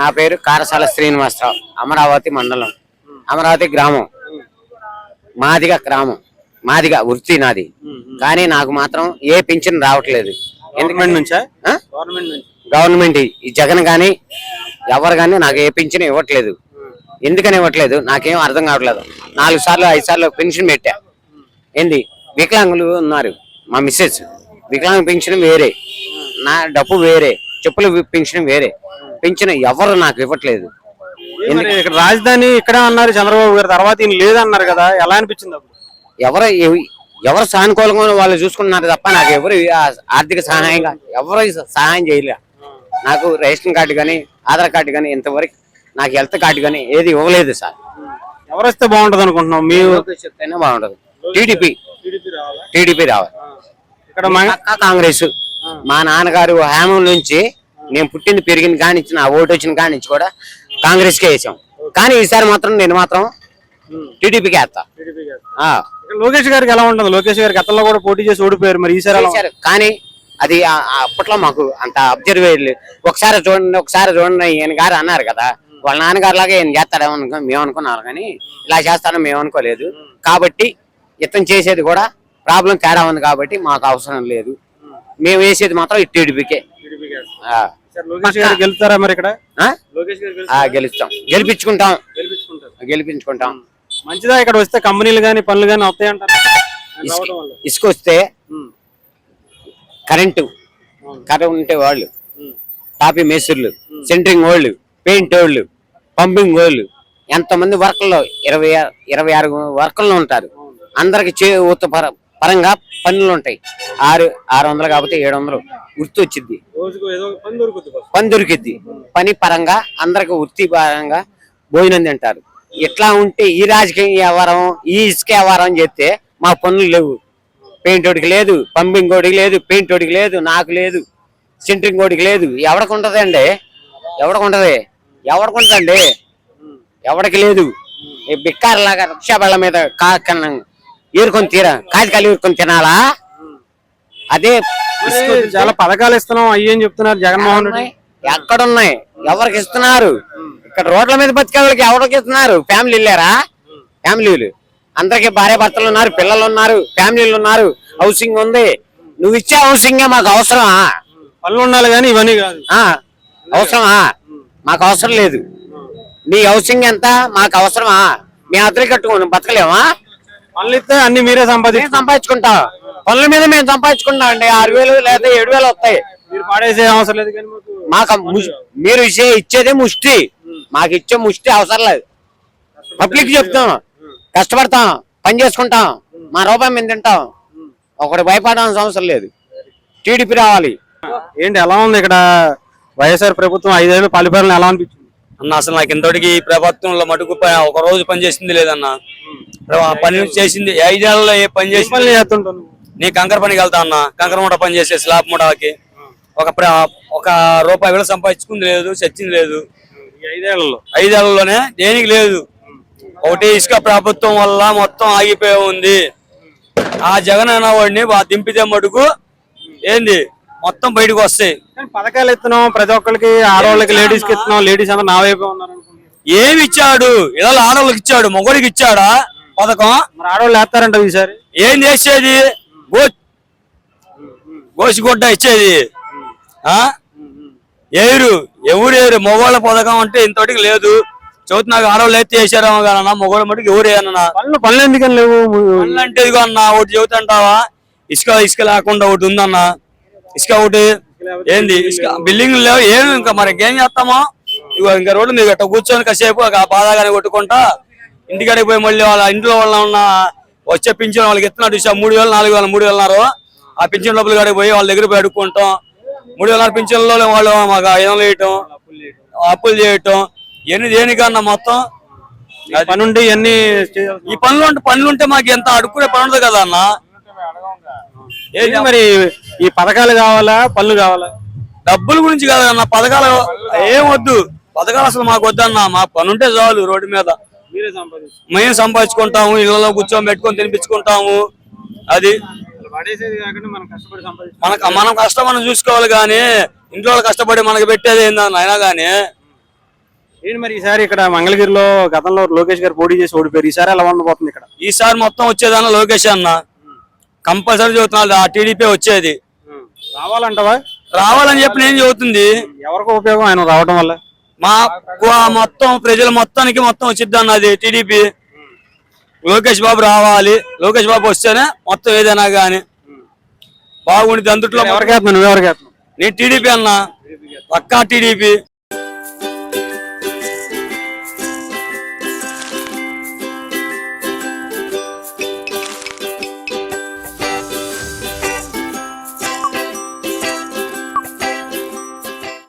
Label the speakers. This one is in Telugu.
Speaker 1: నా పేరు కారసాల శ్రీనివాసరావు అమరావతి మండలం అమరావతి గ్రామం. మాదిగా గ్రామం. మాదిగా వృత్తి నాది. కానీ నాకు మాత్రం ఏ పింఛన్ రావట్లేదు.
Speaker 2: గవర్నమెంట్ నుంచా? గవర్నమెంట్ నుంచి?
Speaker 1: గవర్నమెంట్ ఈ జగన్ గాని ఎవరు గాని నాకు ఏ పింఛన్ ఇవ్వట్లేదు. ఎందుకని ఇవ్వట్లేదు? నాకేం అర్థం కావట్లేదు. నాలుగు సార్లు ఐదు సార్లు పెన్షన్ పెట్టా. ఏంది? వికలాంగులు ఉన్నారు. మా మిస్సెస్ వికలాంగ పెన్షన్ వేరే. నా డబ్బు వేరే. చెప్పుల పెన్షన్ వేరే. పెన్షన్ ఎవరు నాకు ఇవ్వట్లేదు.
Speaker 2: ఇక్కడ రాజధాని ఇక్కడ అన్నారు చంద్రబాబు గారు తర్వాత ఈయన లేదన్నారు కదా ఎలా అనిపించింది అప్పుడు?
Speaker 1: ఎవరు ఎవ- ఎవరు సానుకూలంగా వాళ్ళు చూసుకున్నారు తప్ప నాకు ఎవరు ఆ- ఆర్థిక సహాయంగా ఎవరు సహాయం చేయలే. నాకు రేషన్ కార్డు కానీ ఆధార్ కార్డు కానీ ఇంతవరకు నాకు హెల్త్ కార్డు కానీ ఏది ఇవ్వలేదు సార్.
Speaker 2: ఎవరు వస్తే బాగుంటది అనుకుంటున్నాం మీ
Speaker 1: చెప్తేనే బాగుంటది. టీడీపీ. టీడీపీ రావాలి?
Speaker 2: ఇక్కడ మ-
Speaker 1: పక్కా కాంగ్రెస్. మా నాన్నగారు హేమం నుంచి నేను పుట్టింది పెరిగింది కానిచ్చి నా ఓటు వచ్చిన కానిచ్చి కూడా కాంగ్రెస్ కే వేసాం. కానీ ఈసారి మాత్రం నేను మాత్రం టీడీపీకి వేస్తా.
Speaker 2: లోకేష్ గారికి ఎలా ఉంటుంది? లోకేష్ గారి గతంలో కూడా పోటీ చేసి ఓడిపోయారు మరి ఈసారి
Speaker 1: కానీ అది అప్పట్లో మాకు అంత అబ్జర్వ్ లేదు. ఒకసారి చూడండి ఒకసారి చూడండి ఈయన గారు అన్నారు కదా వాళ్ళ నాన్నగారు లాగా ఈయన చేస్తాడేమో అనుకో మేము అనుకున్నాం కానీ ఇలా చేస్తాడని మేము అనుకోలేదు. కాబట్టి ఇతను చేసేది కూడా ప్రాబ్లం తేడా ఉంది కాబట్టి మాకు అవసరం లేదు. మేము వేసేది మాత్రం ఈ టీడీపీకే.
Speaker 2: లోకేష్ గారు గెలుస్తారా మరి ఇక్కడ? లోకేష్ గారు
Speaker 1: గెలుస్తాం. గెలిపించుకుంటాం. గెలిపించుకుంటాం.
Speaker 2: మంచిదా ఇక్కడ వస్తే కంపెనీలు గానీ పనులు గానీ వస్తాయి అంటారు?
Speaker 1: ఇసుక వస్తే కరెంటు కరెంట్ ఉంటే వాళ్ళు. టాపీ మేస్త్రులు సెంటరింగ్ వాళ్ళు పెయింట్ వాళ్ళు పంపింగ్ వాళ్ళు ఎంతమంది వర్కర్లు ఇరవై ఇరవై ఆరు వర్కర్లు ఉంటారు. అందరికి చే పరంగా పనులు ఉంటాయి. ఆరు ఆరు వందలు కాకపోతే ఏడు వందలు గుర్తు వచ్చింది
Speaker 2: పని దొరుకుతుంది
Speaker 1: పని దొరికిద్ది. పని పరంగా అందరికి వృత్తి పరంగా భోజనం తింటారు. ఇట్లా ఉంటే ఈ రాజకీయ వ్యవహారం ఈ ఇసుక వ్యవహారం చేస్తే మా పనులు లేవు. పెయింట్ ఒడికి లేదు పంపింగ్ ఒడికి లేదు పెయింట్ ఒడికి లేదు నాకు లేదు సెంట్రింగ్ ఒడికి లేదు. ఎవడికి ఉంటది ఎవడికి ఉంటది? ఎవడికి ఉంటదండి ఎవడికి లేదు. బిక్కారులాగా బిక్కారలాగా రిక్షా బళ్ళ మీద కాకన్నా ఏరుకొని తీరా కాజకాయలు ఏరుకొని తినాలా? అదే
Speaker 2: చాలా పథకాలు ఇస్తున్నాం అయ్యి అని చెప్తున్నారు జగన్మోహన్ రెడ్డి.
Speaker 1: ఎక్కడున్నాయి? ఎవరికి ఇస్తున్నారు? ఇక్కడ రోడ్ల మీద బతికే వాళ్ళకి ఎవరికి ఇస్తున్నారు? ఫ్యామిలీ వెళ్ళారా ఫ్యామిలీలు. అందరికి భార్య భర్తలు ఉన్నారు పిల్లలు ఉన్నారు ఫ్యామిలీలు ఉన్నారు హౌసింగ్ ఉంది. నువ్వు ఇచ్చే హౌసింగ్ మాకు అవసరమా?
Speaker 2: పనులు ఉండాలి కానీ ఇవన్నీ కాదు.
Speaker 1: అవసరమా? మాకు అవసరం లేదు. నీ హౌసింగ్ ఎంత? మాకు అవసరమా? మేము అద్దెలు కట్టుకోను బతకలేమా
Speaker 2: పనులు ఇస్తే అన్ని మీరే సంపాదించి
Speaker 1: మేము సంపాదించుకుంటాం. పనుల మీద మేము సంపాదించుకుంటాం అండి. ఆరు వేలు లేదా ఏడు వేలు వస్తాయి.
Speaker 2: మీరు పాడేసే అవసరం లేదు కానీ మాకు
Speaker 1: ము- మీరు ఇచ్చే ఇచ్చేదే ముష్టి. మాకు ఇచ్చే ముష్టి అవసరం లేదు. పబ్లిక్ చెప్తాం. కష్టపడతాం. పని చేసుకుంటాం. మా రూపాయి మేము తింటాం. ఒకటి భయపడాల్సిన అవసరం లేదు. టీడీపీ రావాలి.
Speaker 2: ఏంటి ఎలా ఉంది ఇక్కడ వైఎస్ఆర్ ప్రభుత్వం ఐదేళ్ళు పాలిపాలన ఎలా అనిపించింది?
Speaker 3: అన్న అసలు నాకు ఇంతటికి ఈ ప్రభుత్వంలో మటుకు ప- ఒక రోజు పని చేసింది లేదన్న. ఆ పని చేసింది ఐదేళ్ళలో ఏ పని
Speaker 2: ఏ
Speaker 3: చేసింది
Speaker 2: పనులు చేస్తుంటాను
Speaker 3: నీ కంకర పనికి వెళ్తా అన్న కంకర మూట పని చేసే స్లాబ్ మూటకి ఒక ఒక రూపాయి వేలు సంపాదించుకుంది లేదు చచ్చింది లేదు.
Speaker 2: ఐదేళ్ళలో?
Speaker 3: ఐదేళ్ళలోనే దేనికి లేదు. ఒకటి ఇసుక ప్రభుత్వం వల్ల మొత్తం ఆగిపోయి ఉంది. ఆ జగన్ అన్న వాడిని బా- దింపితే మటుకు ఏంది? మొత్తం బయటకు వస్తాయి.
Speaker 2: పథకాలు ఇస్తున్నాం ప్రతి ఒక్కరికి ఆడవాళ్ళకి లేడీస్కి ఇస్తున్నాం లేడీస్ అందరూ నా వైపే ఉన్నారు.
Speaker 3: ఏమి ఇచ్చాడు? ఇలా ఆడవాళ్ళకి ఇచ్చాడు మొగడికి ఇచ్చాడా పథకం?
Speaker 2: ఆడవాళ్ళు వేస్తారంట ఈసారి.
Speaker 3: ఏం చేసేది? గో గోసిగుడ్డ ఇచ్చేది. ఆ? ఏరు ఎవరు ఏరు మొగోళ్ళ పథకం అంటే ఇంతటికి లేదు. చదువుతు నాకు ఆడవాళ్ళు అయితే చేశారేమో కాదన్నా మొగోళ్ళ మటుకు ఎవరు అన్న?
Speaker 2: పనులు పనులు ఎందుకని లేవు?
Speaker 3: పనులు అంటే ఇదిగో అన్న ఒకటి చెబుతుంటావా? ఇసుక ఇసుక లేకుండా ఒకటి ఉందన్న. ఇసుక ఒకటి ఏంది? ఇసుక బిల్డింగ్ లేవు ఏమి ఇంకా మరి ఏం చేస్తామో? ఇగో ఇంకా రోడ్డు మీద కూర్చొని కాసేపు ఆ బాధాగానే కొట్టుకుంటా ఇంటికాడికి పోయి మళ్ళీ వాళ్ళ ఇంట్లో వాళ్ళ ఉన్న వచ్చే పింఛన్ వాళ్ళకి ఎత్తున్నాడు ఇష్టం మూడు వేలు నాలుగు వేలు మూడు వేలున్నారు. ఆ పింఛన్ డబ్బులు కాడికి పోయి వాళ్ళ దగ్గర పోయి అడుక్కుంటాం. మూడు వేల పింఛన్లో వాళ్ళు మాకు ఐదు వేయటం అప్పులు చేయటం ఎన్ని దేనికన్నా మొత్తం.
Speaker 2: పని ఉంటే ఇవన్నీ చేయాలి.
Speaker 3: ఈ పనులు ఉంటే పనులు ఉంటే మాకు ఎంత అడుక్కునే పని ఉండదు కదా అన్న.
Speaker 2: ఏంటి మరి ఈ పథకాలు కావాలా? పనులు కావాలా?
Speaker 3: డబ్బుల గురించి కాదన్న పథకాలు ఏం వద్దు. పథకాలు అసలు మాకు వద్దన్న మా పని ఉంటే చాలు రోడ్డు మీద. మేము సంపాదించుకుంటాము ఇళ్ళలో కూర్చొని పెట్టుకొని తినిపించుకుంటాము. అది మనకు మనం కష్టం మనం చూసుకోవాలి కానీ ఇంట్లో కష్టపడి మనకి పెట్టేది ఏందన్న అయినా కానీ.
Speaker 2: ఏంటి మరి ఈసారి ఇక్కడ మంగళగిరిలో గతంలో లోకేష్ గారు పోటీ చేసి ఓడిపోయారు. ఈసారి ఎలా ఉండబోతుంది ఇక్కడ?
Speaker 3: ఈసారి మొత్తం వచ్చేదన్న లోకేష్ అన్న. కంపల్సరీ చెబుతున్నాడు ఆ టీడీపీ వచ్చేది.
Speaker 2: రావాలంటవా?
Speaker 3: రావాలని చెప్పి నేను చెబుతుంది.
Speaker 2: ఎవరికి ఉపయోగం? ఆయన రావడం వల్ల.
Speaker 3: మా మొత్తం ప్రజల మొత్తానికి మొత్తం వచ్చిద్ది అన్నది టీడీపీ. లోకేష్ బాబు రావాలి. లోకేష్ బాబు వస్తేనే మొత్తం ఏదైనా గానీ బాగుండి అందుట్లో నేను టీడీపీ అన్న. పక్కా టీడీపీ.